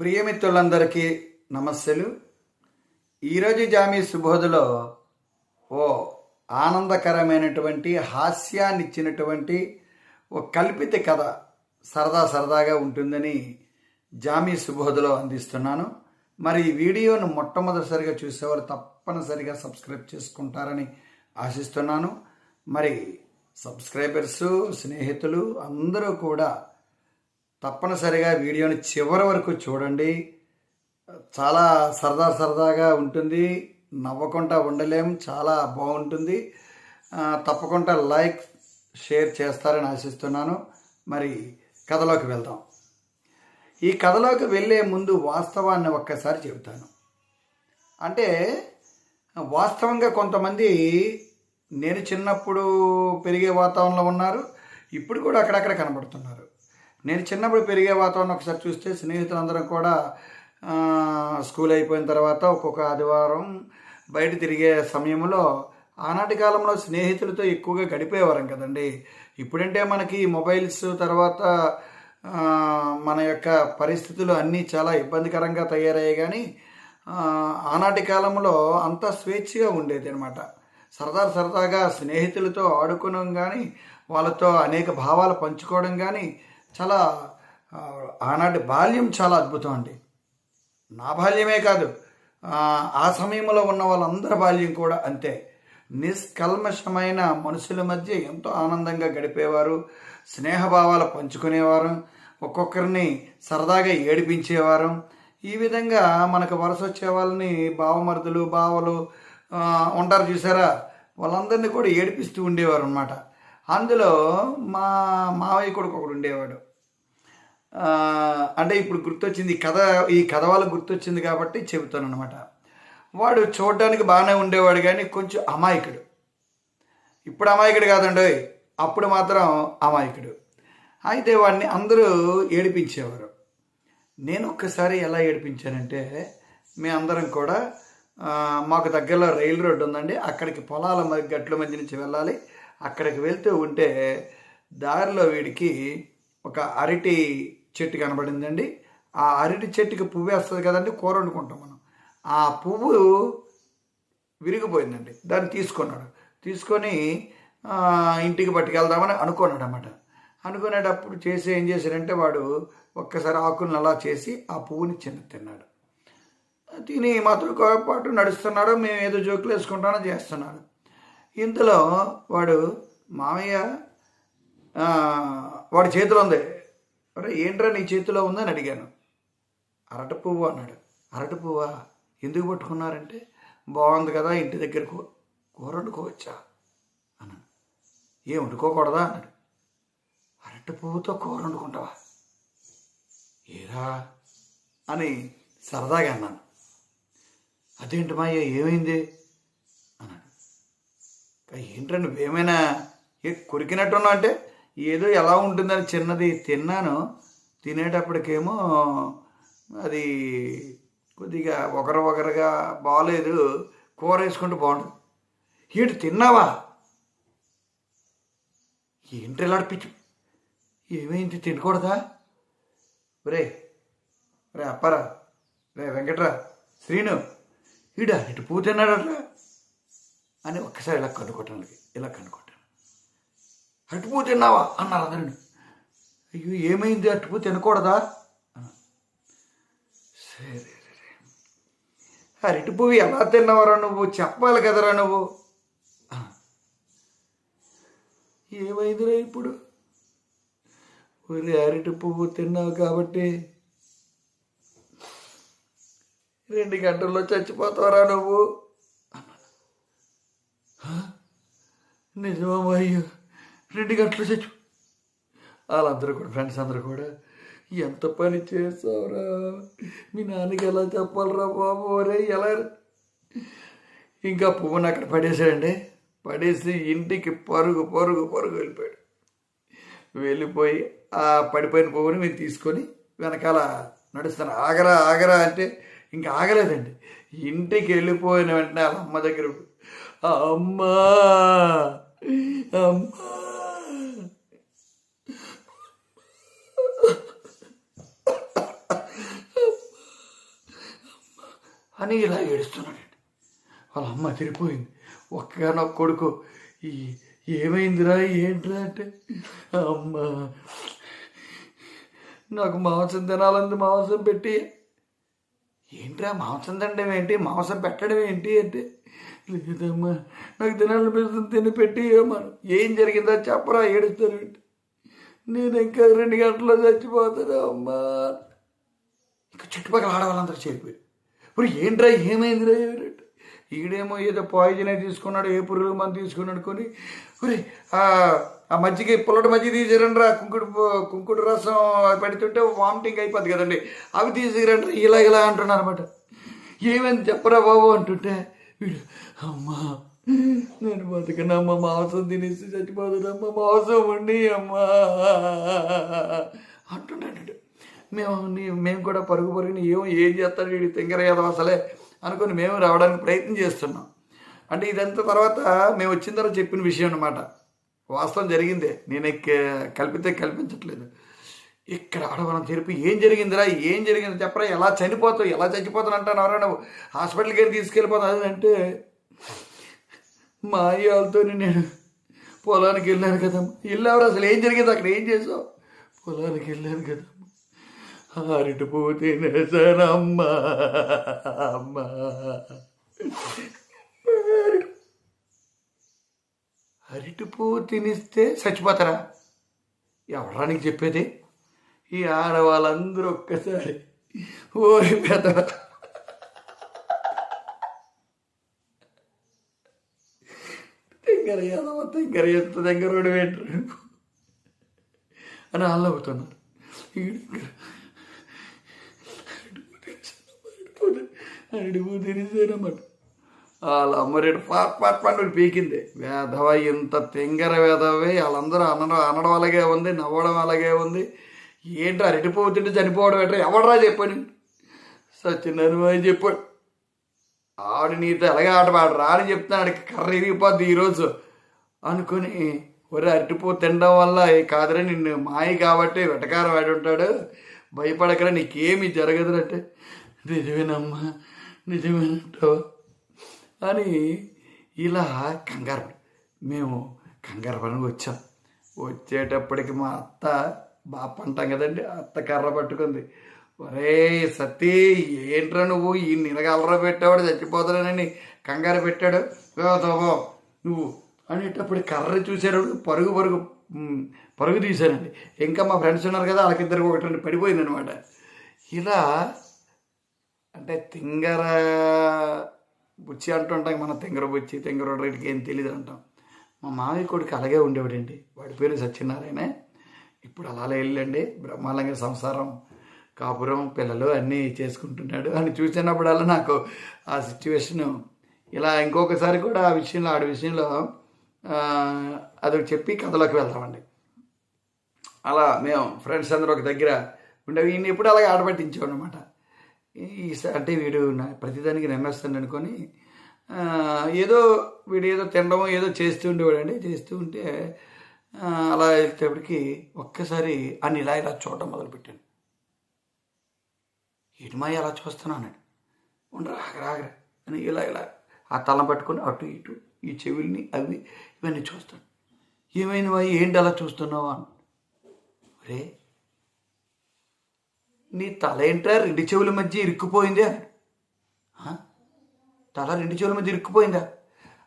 ప్రియమిత్రులందరికీ నమస్సులు. ఈరోజు జామీ సుబోధులో ఓ ఆనందకరమైనటువంటి హాస్యాన్ని ఇచ్చినటువంటి ఓ కల్పిత కథ సరదా సరదాగా ఉంటుందని జామీ సుబోధులో అందిస్తున్నాను. మరి ఈ వీడియోను మొట్టమొదటిసారిగా చూసేవారు తప్పనిసరిగా సబ్స్క్రైబ్ చేసుకుంటారని ఆశిస్తున్నాను. మరి సబ్స్క్రైబర్స్ స్నేహితులు అందరూ కూడా తప్పనిసరిగా వీడియోని చివరి వరకు చూడండి. చాలా సరదా సరదాగా ఉంటుంది. నవ్వకుండా ఉండలేం. చాలా బాగుంటుంది. తప్పకుండా లైక్ షేర్ చేస్తారని ఆశిస్తున్నాను. మరి కథలోకి వెళ్దాం. ఈ కథలోకి వెళ్ళే ముందు వాస్తవాన్ని ఒక్కసారి చెబుతాను. అంటే వాస్తవంగా కొంతమంది నేను చిన్నప్పుడు పెరిగే వాతావరణంలో ఉన్నారు. ఇప్పుడు కూడా అక్కడక్కడ కనబడుతున్నారు. నేను చిన్నప్పుడు పెరిగే వాతావరణం ఒకసారి చూస్తే స్నేహితులందరం కూడా స్కూల్ అయిపోయిన తర్వాత ఒక్కొక్క ఆదివారం బయట తిరిగే సమయంలో ఆనాటి కాలంలో స్నేహితులతో ఎక్కువగా గడిపేవారం కదండి. ఇప్పుడంటే మనకి మొబైల్స్ తర్వాత మన యొక్క పరిస్థితులు అన్నీ చాలా ఇబ్బందికరంగా తయారయ్యాయి కానీ ఆనాటి కాలంలో అంత స్వేచ్ఛగా ఉండేది అనమాట సరదా సరదాగా స్నేహితులతో ఆడుకోవడం కానీ వాళ్ళతో అనేక భావాలు పంచుకోవడం కానీ చాలా ఆనాటి బాల్యం చాలా అద్భుతం అండి. నా బాల్యమే కాదు ఆ, సమయంలో ఉన్న వాళ్ళందరి బాల్యం కూడా అంతే. నిష్కల్మషమైన మనుషుల మధ్య ఎంతో ఆనందంగా గడిపేవారు స్నేహభావాలు పంచుకునేవారు ఒక్కొక్కరిని సరదాగా ఏడిపించేవారు. ఈ విధంగా మనకు వరుస వచ్చే వాళ్ళని బావమరుదులు బావలు ఉంటారు చూసారా? వాళ్ళందరినీ కూడా ఏడిపిస్తూ ఉండేవారు అనమాట అందులో మా మావయ్య కొడుకు ఒకడు ఉండేవాడు. అంటే ఇప్పుడు గుర్తొచ్చింది ఈ కథ ఈ కథ వల్ల గుర్తొచ్చింది కాబట్టి చెబుతాను అనమాట వాడు చూడడానికి బాగానే ఉండేవాడు కానీ కొంచెం అమాయకుడు. ఇప్పుడు అమాయకుడు కాదండి అప్పుడు మాత్రం అమాయకుడు. అయితే వాడిని అందరూ ఏడిపించేవారు. నేను ఒక్కసారి ఎలా ఏడిపించానంటే మీ అందరం కూడా మాకు దగ్గరలో రైలు రోడ్డు ఉందండి అక్కడికి పొలాల మధ్య గట్ల మధ్య నుంచి వెళ్ళాలి. అక్కడికి వెళ్తూ ఉంటే దారిలో వీడికి ఒక అరటి చెట్టు కనబడిందండి. ఆ అరటి చెట్టుకి పువ్వు వేస్తుంది కదండి కూర వండుకుంటాం మనం. ఆ పువ్వు విరిగిపోయిందండి. దాన్ని తీసుకున్నాడు. తీసుకొని ఇంటికి పట్టుకెళ్దామని అనుకున్నాడు అన్నమాట అనుకునేటప్పుడు చేసి ఏం చేశాడంటే వాడు ఒక్కసారి ఆకులను అలా చేసి ఆ పువ్వుని చిన్న తిన్నాడు. తిని మాతో పాటు నడుస్తున్నాడు. మేము ఏదో జోకులు వేసుకుంటానో చేస్తున్నాడు. ఇంతలో వాడు మామయ్య వాడి చేతిలో ఉంది. అరే ఏంట్రా నీ చేతిలో ఉందని అడిగాను. అరటి పువ్వు అన్నాడు. అరటి పువ్వా? ఎందుకు పట్టుకున్నారంటే బాగుంది కదా ఇంటి దగ్గర కూ కూర వండుకోవచ్చా? అన్నాడు. ఏం వండుకోకూడదా? అన్నాడు. అరటి పువ్వుతో కూర వండుకుంటావా? ఏరా అని సరదాగా అన్నాను. అదేంటి మాయ ఏమైంది? ఏంట్రా నువ్వేమైనా ఏ కొరికినట్టున్నావు అంటే? ఏదో ఎలా ఉంటుందని చిన్నది తిన్నాను. తినేటప్పటికేమో అది కొద్దిగా ఒకరు ఒకరుగా బాగలేదు కూర వేసుకుంటే బాగుంటుంది. ఏంటి తిన్నావా? ఏంటి ఇలా పిచ్చి ఏమైంది? తినకూడదా? రే రే అప్పారా రే వెంకట్రా శ్రీను ఈడ ఇటు పూ తిన్నాడట్రా. అని ఒక్కసారి ఇలా కనుక్కోటాను ఇలా కనుక్కోటాను అటుపూ తిన్నావా? అన్నారు అందరిని అయ్యో ఏమైంది? అటుపూ తినకూడదా? సరే అరటి పువ్వు ఎలా తిన్నావరా నువ్వు? చెప్పాలి కదరా నువ్వు? ఏమైందిరా ఇప్పుడు? ఒరే అరటి పువ్వు తిన్నావు కాబట్టి రెండు గంటల్లో చచ్చిపోతావరా నువ్వు అన్నాడు. "హ? నిజమా అయ్యో రెండు గంటలు చచ్చు. వాళ్ళందరూ కూడా ఫ్రెండ్స్ అందరూ కూడా ఎంత పని చేసావురా? మీ నాన్నకి ఎలా చెప్పాలరా బాబు? రే ఎలా ఇంకా పువ్వుని అక్కడ పడేసాడండి పడేసి ఇంటికి పరుగు పరుగు పరుగు వెళ్ళిపోయాడు. వెళ్ళిపోయి ఆ పడిపోయిన పువ్వుని మేము తీసుకొని వెనకాల నడుస్తాను. ఆగరా ఆగరా అంటే ఇంకా ఆగలేదండి. ఇంటికి వెళ్ళిపోయిన వెంటనే వాళ్ళ అమ్మ దగ్గర అమ్మా అమ్మా. అని ఇలా ఏడుస్తున్నాడండి. వాళ్ళ అమ్మ తిరిగిపోయింది. ఒక్కగానో కొడుకు ఈ ఏమైందిరా ఏంట్రా అంటే అమ్మ. నాకు మాంసం తినాలంది మాంసం పెట్టి. ఏంట్రా మాంసం తినడం ఏంటి? మాంసం పెట్టడం ఏంటి అంటే లేదమ్మా నాకు తినాలనిపిస్తుంది తిని పెట్టి ఏమను ఏం జరిగిందో చెప్పరా ఏడుస్తారు నేను ఇంకా రెండు గంటల్లో చచ్చిపోతాను అమ్మా. ఇంకా చుట్టుపక్కల ఆడవాళ్ళందరూ చేరిపోయారు. ఇప్పుడు ఏంట్రా ఏమైందిరా ఏమిటి ఈడేమో ఏదో పాయిజన్ అయి తీసుకున్నాడు ఏ పురుగుల మంది తీసుకున్నాడు కొని. ఆ మజ్జిగ పుల్లటి మజ్జిగ తీసిరండి రా కుంకుడు కుంకుడు రసం పెడుతుంటే వామిటింగ్ అయిపోద్ది కదండి. అవి తీసుకురండి ఇలా ఇలా అంటున్నారు అనమాట ఏమైంది చెప్పరా బాబు అంటుంటే అమ్మా. నేను బతకనమ్మ మాంసం తినేసి చచ్చిపోతుందమ్మ మాంసం ఉండి అమ్మా. అంటున్నాడు మేము మేము కూడా పరుగు పరుగుని ఏం ఏం చేస్తాడు వీడి తింగర కదా అసలే అనుకుని మేము రావడానికి ప్రయత్నం చేస్తున్నాం. అంటే ఇదంతా తర్వాత మేము వచ్చిన తర్వాత చెప్పిన విషయం అన్నమాట. వాస్తవం జరిగిందే. నేను కల్పితే కల్పించట్లేదు. ఇక్కడ ఆడవాళ్ళని తెలిపి ఏం జరిగిందిరా? ఏం జరిగింది? చెప్పరా ఎలా చనిపోతావు? ఎలా చచ్చిపోతాను అంటాను ఎవరైనా హాస్పిటల్కి వెళ్ళి తీసుకెళ్ళిపోతాను అంటే మా అయ్యాలతో నేను పొలానికి వెళ్ళాను కదమ్మా. వెళ్ళావు అసలు? ఏం జరిగింది అక్కడ? ఏం చేసావు? పొలానికి వెళ్ళాను కదమ్మా. అరటి పువ్వు తినేసానమ్మా అమ్మా. అరటి పువ్వు తినిస్తే చచ్చిపోతారా? ఎవరా నీకు చెప్పేది? ఈ ఆడవాళ్ళందరూ ఒక్కసారి ఓరి పెద్ద తెంగర యాదవ తెంగర ఎంత తెంగరోడు పెట్టరు అని వాళ్ళు అవుతున్నారు అడిపు తినేసానమాట వాళ్ళ అమ్మరేడు పాట్ పాట్ పాటు పీకింది. వేధవ ఇంత తెంగర వేధవే వాళ్ళందరూ అనడం అనడం అలాగే ఉంది నవ్వడం అలాగే ఉంది. ఏంటి అరటిపోవు తింటే చనిపోవడం ఏంటో ఎవడరా చెప్పాను? సత్యనారాయణ అని చెప్పాడు? ఆడు నీతో ఎలాగే ఆట ఆడు రాని చెప్తున్నాడు కర్ర ఇరిగిపోద్ది ఈరోజు. అనుకుని ఒరే అరటిపో తినడం వల్ల కాదురా నిన్ను మాయి కాబట్టి వెటకారం ఆడి ఉంటాడు. భయపడకరా నీకేమీ జరగదురంటే. నిజమేనమ్మా నిజమేనంటావా అని ఇలా కంగారు మేము కంగారు పనికి వచ్చాం. వచ్చేటప్పటికి మా అత్త బాప అంటాం కదండి అత్త కర్ర పట్టుకుంది. ఒరే సతీ ఏంట్రా నువ్వు? ఈ నిలగలరా పెట్టావాడు? చచ్చిపోతానని కంగారు పెట్టాడు. తోబో నువ్వు అనేటప్పుడు కర్ర చూశాడు పరుగు పరుగు పరుగు తీశానండి ఇంకా మా ఫ్రెండ్స్ ఉన్నారు కదా వాళ్ళకిద్దరికి ఒకటి రెండు పడిపోయింది అనమాట ఇలా అంటే తింగర బుచ్చి అంటుంటాం మన తింగర బుచ్చి తింగర ఏం తెలియదు అంటాం. మా మామయ్య కొడుకు అలాగే ఉండేవాడండి. వాడి పేరు సత్యనారాయణ. ఇప్పుడు అలా వెళ్ళండి. బ్రహ్మాండంగా సంసారం కాపురం పిల్లలు అన్నీ చేసుకుంటున్నాడు. అని చూసినప్పుడల్లా నాకు ఆ సిచ్యువేషను ఇలా ఇంకొకసారి కూడా ఆ విషయంలో ఆడి విషయంలో అది చెప్పి కథలోకి వెళ్తామండి అలా మేము ఫ్రెండ్స్ అందరూ ఒక దగ్గర ఉండే ఈయన ఎప్పుడు అలాగే ఆడబట్టించాం అనమాట ఈ అంటే వీడు ప్రతిదానికి నమ్మేస్తాను అనుకొని ఏదో వీడు ఏదో తినడము ఏదో చేస్తూ ఉండేవాడండి. చేస్తూ ఉంటే అలా వెళ్తేపటికి ఒక్కసారి అని ఇలా ఇలా చూడడం మొదలుపెట్టాను. ఇటుమాయి అలా చూస్తున్నాను ఉండరా ఆగరా అని ఇలా ఇలా ఆ తలం పట్టుకొని అటు ఇటు ఈ చెవుల్ని అవి ఇవన్నీ చూస్తాను ఏమైనా ఏంటి అలా చూస్తున్నావా? అని రే నీ తల ఏంట్రా రెండు చెవుల మధ్య ఇరుక్కుపోయిందే? తల రెండు చెవుల మధ్య ఇరుక్కుపోయిందా?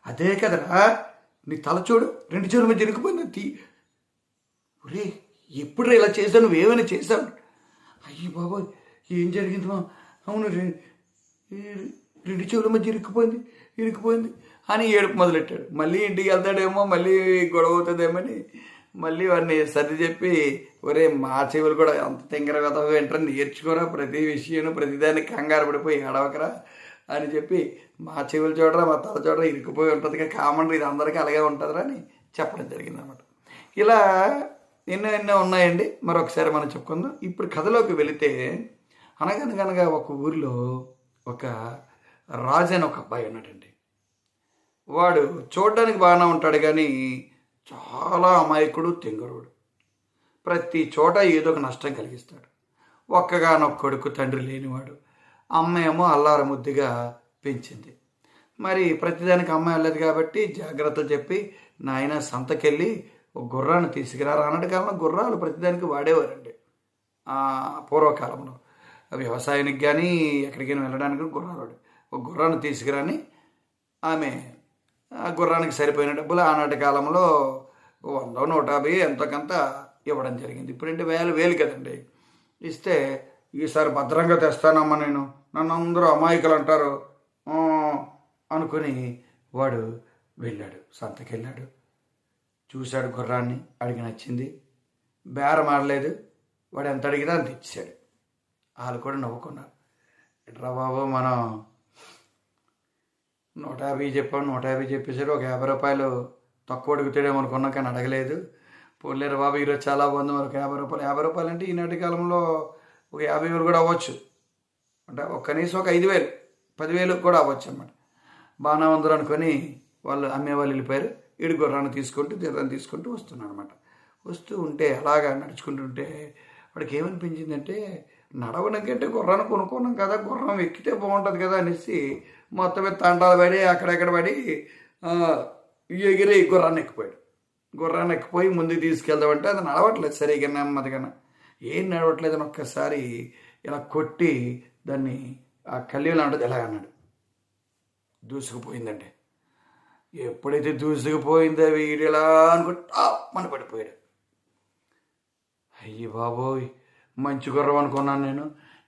అదే కదరా నీ తల చూడు రెండు చెరువు మధ్య ఇరుక్కుపోయిందా. తీ. ఒరే ఎప్పుడు ఇలా చేశావు? నువ్వు ఏమైనా చేశావు? అయ్యి బాబోయ్ ఏం జరిగింది మా? అవును రె- రెండు చెవుల మధ్య ఇరుక్కుపోయింది ఇరుక్కుపోయింది అని ఏడుపు మొదలెట్టాడు. మళ్ళీ ఇంటికి వెళ్తాడేమో మళ్ళీ గొడవ అవుతుందేమని మళ్ళీ వాడిని సర్ది చెప్పి ఒరే మా చెవులు కూడా అంత తింగర కథ వెంటనే నేర్చుకోరా. ప్రతి విషయం ప్రతిదానికి కంగారు పడిపోయి ఏడవకరా. అని చెప్పి మా చెవులు చూడరా మా తల చూడరా ఇరుక్కుపోయి ఉంటుంది కామన్ ఇది అందరికీ అలాగే ఉంటుందిరా అని చెప్పడం జరిగింది అనమాట ఇలా ఎన్నో ఎన్నో ఉన్నాయండి. మరొకసారి మనం చెప్పుకుందాం. ఇప్పుడు కథలోకి వెళితే అనగనగనగా ఒక ఊరిలో ఒక రాజు అని ఒక అబ్బాయి ఉన్నాడండి. వాడు చూడడానికి బాగానే ఉంటాడు కానీ చాలా అమాయకుడు తెంగరుడు. ప్రతి చోట ఏదో ఒక నష్టం కలిగిస్తాడు. ఒక్కగానొక్క కొడుకు తండ్రి లేనివాడు. అమ్మ ఏమో అల్లార ముద్దుగా పెంచింది. మరి ప్రతిదానికి అమ్మాయి వెళ్ళదు కాబట్టి జాగ్రత్తలు చెప్పి నాయన సంతకెళ్ళి ఒక గుర్రాన్ని తీసుకురా. అన్నటి కాలంలో గుర్రాలు ప్రతిదానికి వాడేవారండి. పూర్వకాలంలో. వ్యవసాయానికి కానీ ఎక్కడికైనా వెళ్ళడానికి గుర్రాలు ఒక గుర్రాన్ని తీసుకురాని ఆమె ఆ గుర్రానికి సరిపోయిన డబ్బులు ఆనాటి కాలంలో వంద నూట యాభై ఎంతకంత ఇవ్వడం జరిగింది. ఇప్పుడంటే వేలు వేలు కదండి. ఇస్తే ఈసారి భద్రంగా తెస్తానమ్మా నేను. నన్ను అందరూ అమాయకులు అంటారు. అనుకుని వాడు వెళ్ళాడు సంతకెళ్ళాడు. చూశాడు గుర్రాన్ని అడిగి నచ్చింది. బేరం ఆడలేదు. వాడు ఎంత అడిగినా అంత ఇచ్చాడు వాళ్ళు కూడా నవ్వుకున్నారు. ఎట్రా బాబు మనం నూట యాభై చెప్పాను నూట యాభై చెప్పేసారు ఒక యాభై రూపాయలు తక్కువ అడుగుతాడేమో అనుకున్నా కానీ అడగలేదు. పోలేరు బాబు ఈరోజు చాలా బాగుంది. మరి యాభై రూపాయలు. యాభై రూపాయలు అంటే ఈనాటి కాలంలో ఒక యాభై వేలు కూడా అవ్వచ్చు. అంటే ఒక కనీసం ఒక ఐదు వేలు పదివేలు కూడా అవ్వచ్చు అనమాట బాగా ఉందరు అనుకొని వాళ్ళు అమ్మే వాళ్ళు వెళ్ళిపోయారు. ఈడు గుర్రాన్ని తీసుకుంటూ తీర్థాన్ని తీసుకుంటూ వస్తున్నాను అనమాట వస్తూ ఉంటే అలాగా నడుచుకుంటుంటే వాడికి ఏమనిపించిందంటే నడవడానికంటే గుర్రాన్ని కొనుక్కున్నాం కదా గుర్రం ఎక్కితే బాగుంటుంది కదా అనేసి మొత్తం మీద తండాలు పడి అక్కడెక్కడ పడి ఎగిరి గుర్రాన్ని ఎక్కిపోయాడు. గుర్రాన్ని ఎక్కిపోయి ముందుకు తీసుకెళ్దామంటే అది నడవట్లేదు సరిగా నెమ్మదిగా ఏం నడవట్లేదని ఒక్కసారి ఇలా కొట్టి దాన్ని ఆ కళ్యాణం ఉంటుంది ఎలా అన్నాడు. దూసుకుపోయిందండి. ఎప్పుడైతే దూసుకుపోయిందో వీడు ఎలా అనుకుంటా మన పడిపోయాడు. అయ్యి బాబోయ్ మంచి గుర్రం అనుకున్నాను నేను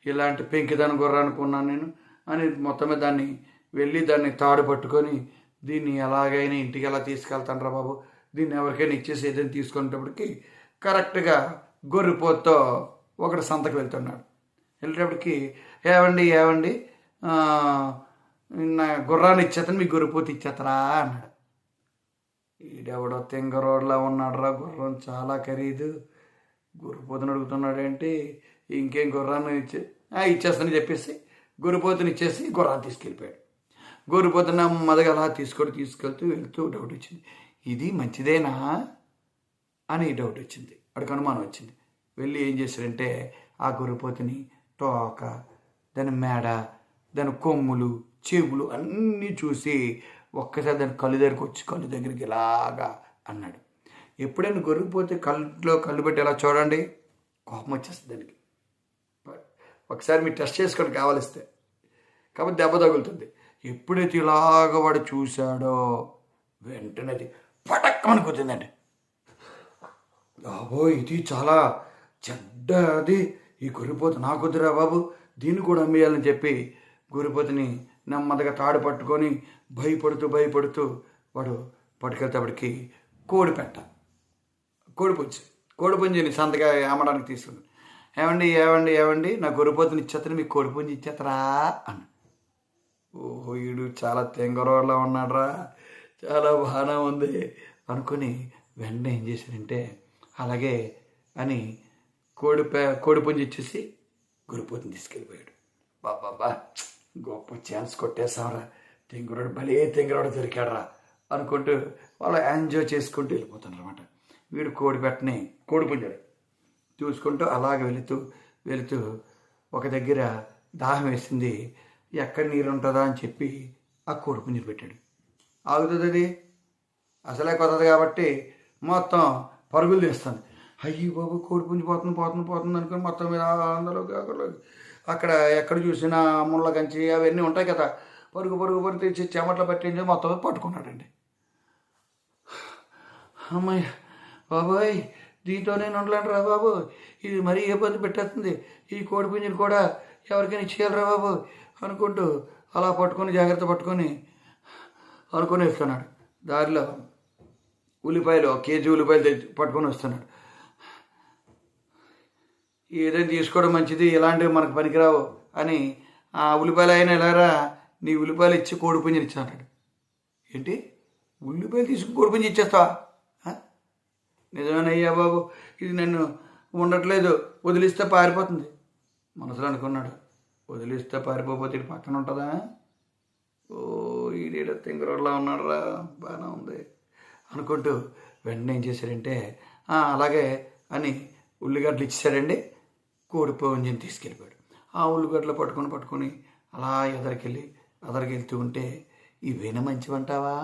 ఇలాంటి పెంకిదాని గుర్రం అనుకున్నాను నేను అని మొత్తమే దాన్ని వెళ్ళి దాన్ని తాడు పట్టుకొని దీన్ని ఎలాగైనా ఇంటికి ఎలా తీసుకెళ్తాను రా బాబు దీన్ని ఎవరికైనా ఇచ్చేసి ఏదైనా తీసుకునేటప్పటికి కరెక్ట్గా గొర్రెపోతో ఒకడు సంతకు వెళ్తున్నాడు. వెళ్ళేటప్పటికి ఏవండి ఏవండి? నా గుర్రాన్ని ఇచ్చేతను మీ గొర్రెపోతు ఇచ్చేతరా? అన్నాడు. ఈడెవడో తెంగరోడ్లా ఉన్నాడురా గుర్రం చాలా ఖరీదు. గుర్రపోతుని అడుగుతున్నాడేంటి? ఇంకేం గుర్రాన్ని ఇచ్చే? ఇచ్చేస్తానని చెప్పేసి గొర్రెపోతుని ఇచ్చేసి గుర్రాన్ని తీసుకెళ్ళిపోయాడు. గొర్రెపోతున్న మదగలా అలా తీసుకొని తీసుకెళ్తూ వెళ్తూ డౌట్ వచ్చింది. ఇది మంచిదేనా? అని డౌట్ వచ్చింది. వాడికి అనుమానం వచ్చింది. వెళ్ళి ఏం చేశాడంటే ఆ గొర్రెపోతుని తోక దాని మేడ దాని కొమ్ములు చెవులు అన్నీ చూసి ఒక్కసారి దాని కళ్ళు దగ్గరికి వచ్చి కళ్ళు దగ్గరికి ఇలాగా అన్నాడు. ఎప్పుడైనా గొర్రెపోతే కళ్ళలో కళ్ళు పెట్టి ఎలా చూడండి? కోపం వచ్చేస్తుంది దానికి. ఒకసారి మీరు టెస్ట్ చేసుకోండి కావాలిస్తే. కాబట్టి దెబ్బ తగులుతుంది. ఎప్పుడైతే ఇలాగ వాడు చూశాడో వెంటనే అది పటక్కమని కుదిందండి బాబో ఇది చాలా చెడ్డది. ఈ గొర్రెపోతు నా కుదిరా బాబు. దీన్ని కూడా అమ్మేయాలని చెప్పి గొర్రెపోతుని నెమ్మదిగా తాడు పట్టుకొని భయపడుతూ భయపడుతూ వాడు పట్టుకెళ్తేపటికి కోడి పెట్ట కోడిపుంజి కోడిపుంజిని సంతగా అమ్మడానికి తీసుకుని ఏమండి ఏమండి ఏమండి? నా గొర్రెపోతుని ఇచ్చేతను మీకు కోడిపుంజి ఇచ్చేతరా అన్న. ఓహో వీడు చాలా తెంగరోళ్ళ ఉన్నాడ్రా. చాలా బాగానే ఉంది అనుకుని వెంటనే ఏం చేశాడంటే అలాగే అని కోడి కోడిపుంజి కోడి పుంజి ఇచ్చేసి తీసుకెళ్ళిపోయాడు. బాబా గొప్ప ఛాన్స్ కొట్టేశాంరా తెంగురాడు భలే తెంగురాడు దొరికాడరా అనుకుంటూ వాళ్ళు ఎంజాయ్ చేసుకుంటూ వెళ్ళిపోతున్నారు అనమాట వీడు కోడి పెట్టని కోడిపుంజాడు చూసుకుంటూ అలాగ వెళుతూ వెళుతూ ఒక దగ్గర దాహం వేసింది. ఎక్కడ నీరు ఉంటుందా అని చెప్పి ఆ కోడిపుంజిని పెట్టాడు. ఆగుతుంది అది అసలే కొత్తది కాబట్టి మొత్తం పరుగులు తీస్తుంది. అయ్యి బాబు కోడి పుంజి పోతుంది పోతుంది పోతుంది అనుకుని మొత్తం మీద అందరూ అక్కడ అక్కడ ఎక్కడ చూసినా ముళ్ళ కంచి అవన్నీ ఉంటాయి కదా. పరుగు పరుగు పరుగు తెచ్చి చెమట్లు పట్టించి మొత్తం పట్టుకున్నాడండి. అమ్మాయి బాబాయ్ దీంతో నేను ఉండలేను రా బాబు. ఇది మరీ ఇబ్బంది పెట్టేస్తుంది? ఈ కోడి పుంజుని కూడా ఎవరికైనా ఇచ్చేయాలి రా బాబు అనుకుంటూ అలా పట్టుకొని జాగ్రత్త పట్టుకొని అనుకొని వస్తున్నాడు దారిలో ఉల్లిపాయలు ఒక కేజీ ఉల్లిపాయలు తెచ్చి పట్టుకొని వస్తున్నాడు. ఏదైనా తీసుకోవడం మంచిది ఇలాంటివి మనకు పనికిరావు అని ఆ ఉల్లిపాయలు అయినా ఎలారా నీ ఉల్లిపాయలు ఇచ్చి కోడి పుంజని ఇచ్చాడు ఏంటి? ఉల్లిపాయలు తీసుకుని కోడి పుంజి ఇచ్చేస్తావా? నిజమేనయ్యా బాబు? ఇది నన్ను ఉండట్లేదు వదిలిస్తే పారిపోతుంది. మనసులో అనుకున్నాడు వదిలిస్తే పారిపోతే పక్కన ఉంటుందా? ఓ ఈడేడ తింగరోడ్లా ఉన్నాడురా బాగానే ఉంది. అనుకుంటూ వెంటనే ఏం చేశారంటే అలాగే అని ఉల్లిగడ్డలు ఇచ్చేసారండి కోడి తీసుకెళ్ళిపోయాడు. ఆ ఉల్లిగడ్డలు పట్టుకొని పట్టుకొని అలా ఎదరికెళ్ళి ఎదరికెళ్తూ ఉంటే ఇవేనా మంచివంటావా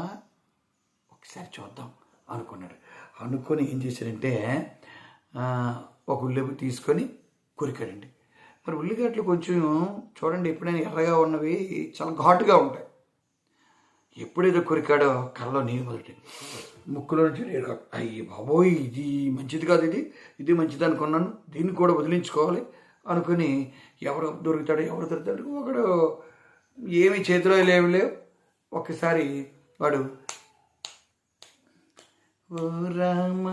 ఒకసారి చూద్దాం అనుకున్నాడు. అనుకొని ఏం చేశారంటే ఒక ఉల్లి తీసుకొని కొరికాడండి. మరి ఉల్లిగడ్డలు కొంచెం చూడండి ఎప్పుడైనా ఎర్రగా ఉన్నవి చాలా ఘాటుగా ఉంటాయి. ఎప్పుడైతే కొరికాడో కళ్ళలో నీళ్ళు మొదటి ముక్కులో నుంచి నీరు కాదు. అయ్యి బాబోయ్ ఇది మంచిది కాదు ఇది. ఇది మంచిది అనుకున్నాను. దీన్ని కూడా వదిలించుకోవాలి అనుకుని ఎవరు దొరుకుతాడో ఎవరు దొరుకుతాడు ఒకడు ఏమి చేతిలో లేవు లేవు. ఒక్కసారి వాడు ఓ రామ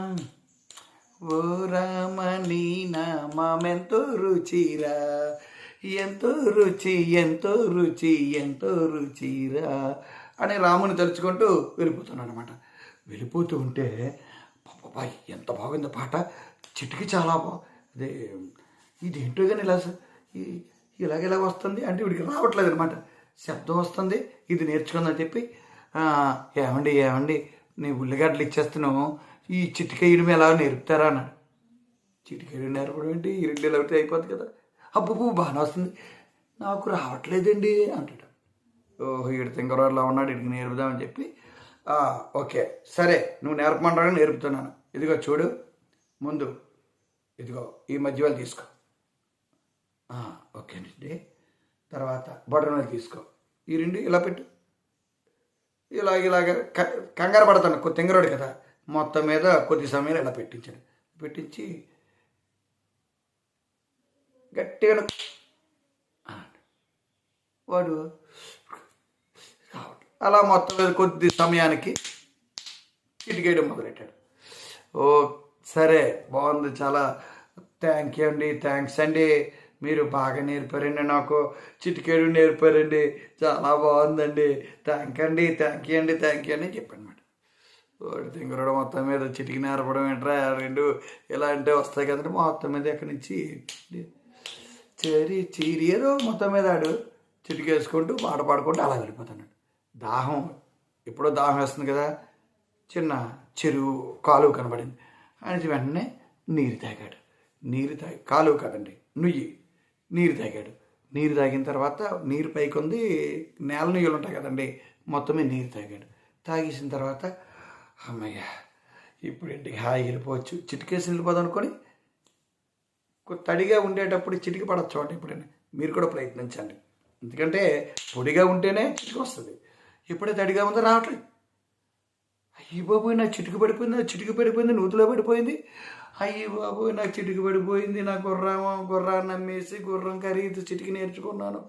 ఓ రామ నీ నామెంతో రుచిరా ఎంతో రుచి ఎంతో రుచి ఎంతో రుచిరా అని రాముని తలుచుకుంటూ వెళ్ళిపోతున్నాడు అనమాట వెళ్ళిపోతూ ఉంటే పాపా ఎంత బాగుంది పాట. చిటికి చాలా బా అదే ఇదేంటో కానీ ఇలా ఈ- ఇలాగ ఇలా వస్తుంది అంటే వీడికి రావట్లేదు అనమాట శబ్దం వస్తుంది ఇది నేర్చుకుందని చెప్పి ఏమండి ఏమండి నీ ఉల్లిగడ్డలు ఇచ్చేస్తున్నావు ఈ చిటికేయడం ఎలా నేర్పుతారా అన్నాడు. చిటికేయడం నేర్పడం ఏంటి? ఈ రెండు ఇలా అయిపోద్ది కదా. అబ్బు బాగానే వస్తుంది. నాకు రావట్లేదండి అంటాడు. ఓహో ఈడు తింగరోడ్లా ఉన్నాడు ఇడికి నేర్పుదామని చెప్పి ఓకే. సరే నువ్వు నేర్పమంటారని నేర్పుతున్నాను. ఇదిగో చూడు. ముందు ఇదిగో ఈ మధ్య వాళ్ళు తీసుకో. ఓకేనండి ఓకే అండి. తర్వాత బటర్ మిల్క్ తీసుకో. ఈ రెండు ఇలా పెట్టు. ఇలాగ ఇలాగ క- కంగారు పడతాను. కొద్ది తింగరోడు కదా. మొత్తం మీద కొద్ది సమయం ఇలా పెట్టించాడు. పెట్టించి గట్టిగా వాడు అలా మొత్తం మీద కొద్ది సమయానికి చిటికేయడం మొదలెట్టాడు. ఓ సరే బాగుంది చాలా థ్యాంక్ యూ అండి థ్యాంక్స్ అండి. మీరు బాగా నేర్పారండి నాకు చిటికేడు నేర్పారండి చాలా బాగుందండి. థ్యాంక్ అండి థ్యాంక్ యూ అండి థ్యాంక్ యూ అని చెప్పాను మేడం తింగరుడు మొత్తం మీద చిటికి నేర్పడం ఏంట్రా? రెండు ఇలా అంటే వస్తాయి కదండి మొత్తం మీద ఎక్కడి నుంచి? చెరి చీరి మొత్తం మీద ఆడు చిటికేసుకుంటూ పాట పాడుకుంటూ అలా వెళ్ళిపోతున్నాడు దాహం ఎప్పుడో దాహం వేస్తుంది కదా చిన్న చెరువు కాలువ కనబడింది. అని వెంటనే నీరు తాగాడు. నీరు తాగి కాలువ కదండి నుయ్యి. నీరు తాగాడు. నీరు తాగిన తర్వాత నీరు పైకి ఉంది నేల నుయ్యలు ఉంటాయి కదండి మొత్తమే నీరు తాగాడు. తాగేసిన తర్వాత అమ్మయ్య ఇప్పుడు ఇంటికి హాయి వెళ్ళిపోవచ్చు. చిటికేసి వెళ్ళిపోదాం అనుకొని తడిగా ఉండేటప్పుడు చిటికి పడచ్చు అంటే ఇప్పుడైనా మీరు కూడా ప్రయత్నించండి. ఎందుకంటే పొడిగా ఉంటేనే చిటికి వస్తుంది. ఎప్పుడే తడిగా ఉందో రావట్లేదు అయ్యి బాబోయ్ నా చిటికి పడిపోయింది నా చిటికి పడిపోయింది నూతిలో పడిపోయింది. అయ్యి బాబోయ్ నా చిటికి పడిపోయింది నా గుర్రం గుర్రాన్ని అమ్మేసి గుర్రం ఖరీదు చిటికి నేర్చుకున్నాను.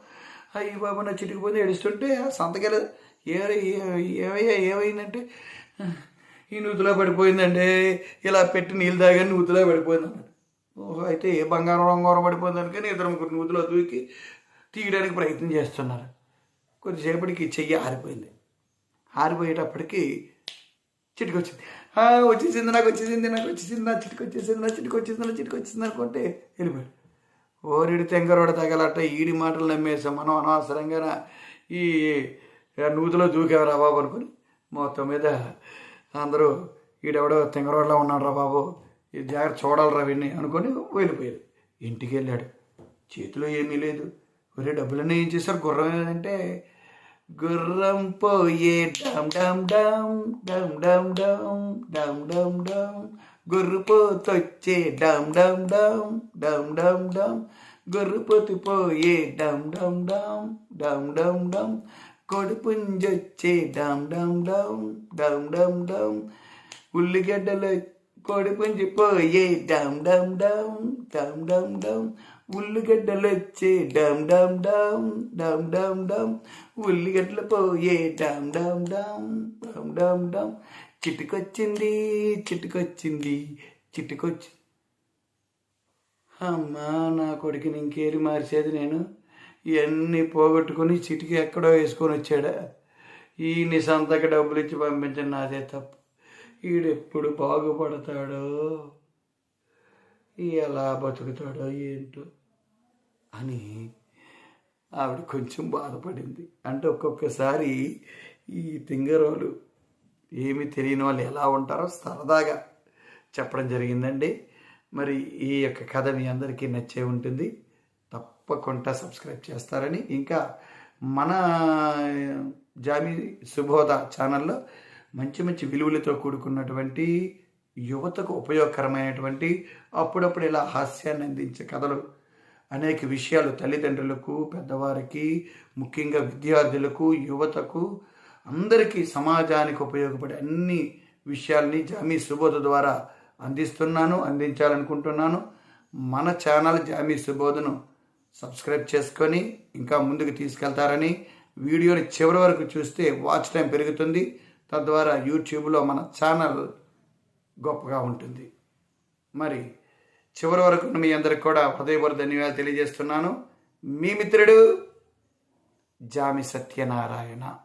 అయ్యి బాబు నా చిటికి పోయింది ఏడుస్తుంటే సంతకెళ్ళదు ఏ ఏ- ఏమయ్యా ఏమైందంటే ఈ నూతిలో పడిపోయిందండి ఇలా పెట్టి నీళ్ళు తాగాని నూతిలో పడిపోయింది ఓహో అయితే ఏ బంగారం రంగారం పడిపోయింది కానీ ఇద్దరు ముగ్గురు నూతిలో దూకి తీయడానికి ప్రయత్నం చేస్తున్నారు. కొద్దిసేపటికి చెయ్యి ఆరిపోయింది. ఆరిపోయేటప్పటికి చిటికి వచ్చింది వచ్చేసింది నాకు వచ్చేసింది నాకు వచ్చేసింది నా చిటికి వచ్చేసింది నా చిటికి వచ్చేసింది నా చిటికి వచ్చేసింది అనుకుంటే వెళ్ళిపోయాడు. ఓరిడి తెంగరోడ తగలట ఈడి మాటలు నమ్మేసాం మనం అనవసరంగా ఈ నూతిలో దూకేవరా బాబు అనుకుని మొత్తం మీద అందరూ ఈడెవడో తెంగరోడలో ఉన్నాడు రా బాబు ఈ జాగ్రత్త చూడాలరా వీడిని అనుకొని వెళ్ళిపోయాడు ఇంటికి వెళ్ళాడు. చేతిలో ఏమీ లేదు. ఒరే డబ్బులన్నీ ఏం చేశారు? గుర్రం ఏంటంటే గుర్రం పోయే డమ్ డమ్ డమ్ డమ్ డమ్ డమ్ డమ్ డమ్ డమ్ గుర్రుపోతొచ్చే డమ్ డమ్ డమ్ డమ్ డమ్ డమ్ గుర్రుపోతు పోయే డమ్ డమ్ డమ్ డమ్ డమ్ డమ్ కొడుపుంజొచ్చే డమ్ డమ్ డమ్ డమ్ డమ్ డమ్ ఉల్లిగడ్డలు కొడుపుంజి పోయే డమ్ డమ్ డమ్ డమ్ డమ్ డమ్ ఉల్లిగడ్డలు వచ్చే డమ్ డమ్ డమ్ డమ్ డమ్ డమ్ ఉల్లిగడ్డలు పోయే డామ్ డామ్ డామ్ డామ్ డామ్ డామ్. చిట్టుకొచ్చింది చిట్టుకొచ్చింది చిట్టుకొచ్చి అమ్మా నా కొడుకుని ఇంకేరి మార్చేది నేను. ఇవన్నీ పోగొట్టుకుని చిటికి ఎక్కడో వేసుకొని వచ్చాడా. ఈ నిసంతకి డబ్బులు ఇచ్చి పంపించండి నాదే తప్పు. ఈడెప్పుడు బాగుపడతాడో? ఎలా బతుకుతాడో ఏంటో? అని ఆవిడ కొంచెం బాధపడింది. అంటే ఒక్కొక్కసారి ఈ తింగరోలు ఏమి తెలియని వాళ్ళు ఎలా ఉంటారో సరదాగా చెప్పడం జరిగిందండి. మరి ఈ యొక్క కథ మీ అందరికీ నచ్చే ఉంటుంది. తప్పకుండా సబ్స్క్రైబ్ చేస్తారని. ఇంకా మన జామి సుబోధ ఛానల్లో మంచి మంచి విలువలతో కూడుకున్నటువంటి యువతకు ఉపయోగకరమైనటువంటి అప్పుడప్పుడు ఇలా హాస్యాన్ని అందించే కథలు అనేక విషయాలు తల్లిదండ్రులకు పెద్దవారికి ముఖ్యంగా విద్యార్థులకు యువతకు అందరికీ సమాజానికి ఉపయోగపడే అన్ని విషయాల్ని జామీ సుబోధ ద్వారా అందిస్తున్నాను అందించాలనుకుంటున్నాను. మన ఛానల్ జామీ సుబోధను సబ్స్క్రైబ్ చేసుకొని ఇంకా ముందుకు తీసుకెళ్తారని వీడియోని చివరి వరకు చూస్తే వాచ్ టైం పెరుగుతుంది. తద్వారా యూట్యూబ్లో మన ఛానల్ గొప్పగా ఉంటుంది. మరి చివరి వరకు మీ అందరికి కూడా హృదయపూర్వ ధన్యవాదాలు తెలియజేస్తున్నాను. మీ మిత్రుడు జామి సత్యనారాయణ.